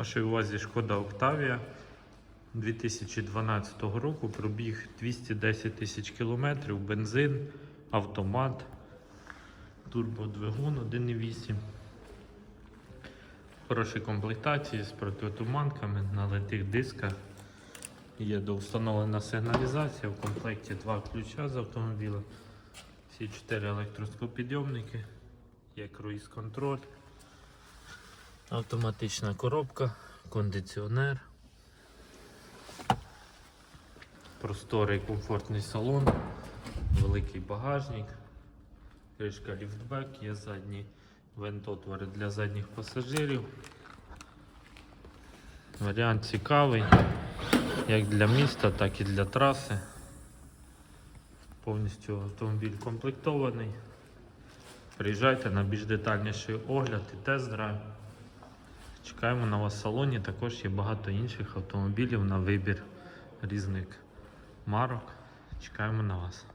Вашій увазі шкода Октавія 2012 року пробіг 210 тисяч кілометрів, бензин, автомат, турбодвигун 1.8. Хороші комплектації з протитуманками на литих дисках. Є доустановлена сигналізація, в комплекті два ключа з автомобіля, всі чотири електроскопідйомники, є круїз-контроль, автоматична коробка, кондиціонер, просторий комфортний салон, великий багажник, кришка ліфтбек, є задні вентотвори для задніх пасажирів. Варіант цікавий як для міста, так і для траси. Повністю автомобіль комплектований. Приїжджайте на більш детальніший огляд і тест-драйв. Чекаємо на вас в салоні. Також є багато інших автомобілів на вибір різних марок. Чекаємо на вас.